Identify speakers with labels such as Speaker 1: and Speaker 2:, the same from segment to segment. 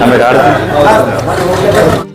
Speaker 1: हमें डाल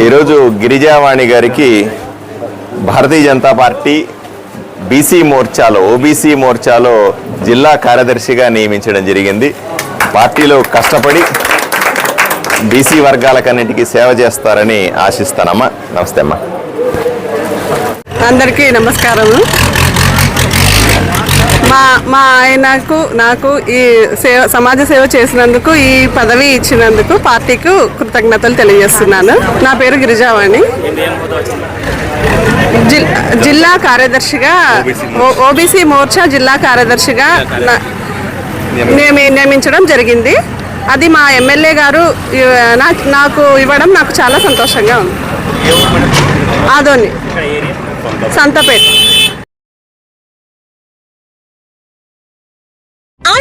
Speaker 1: ఈరోజు గిరిజావాణి గారికి భారతీయ జనతా పార్టీ బీసీ మోర్చాలో ఓబీసీ మోర్చాలో జిల్లా కార్యదర్శిగా నియమించడం జరిగింది. పార్టీలో కష్టపడి బీసీ వర్గాలకన్నిటికీ సేవ చేస్తారని ఆశిస్తానమ్మా. నమస్తే అమ్మా.
Speaker 2: అందరికీ నమస్కారము. మా మా ఆయనకు నాకు ఈ సేవ సమాజ సేవ చేసినందుకు ఈ పదవి ఇచ్చినందుకు పార్టీకు కృతజ్ఞతలు తెలియజేస్తున్నాను. నా పేరు గిరిజావాణి. జిల్- జిల్లా కార్యదర్శిగా ఓ- ఓబీసీ మోర్చా జిల్లా కార్యదర్శిగా నా- నియమించడం జరిగింది. అది మా ఎమ్మెల్యే గారు నాకు ఇవ్వడం నాకు చాలా సంతోషంగా ఉంది. Adoni Santhapeta.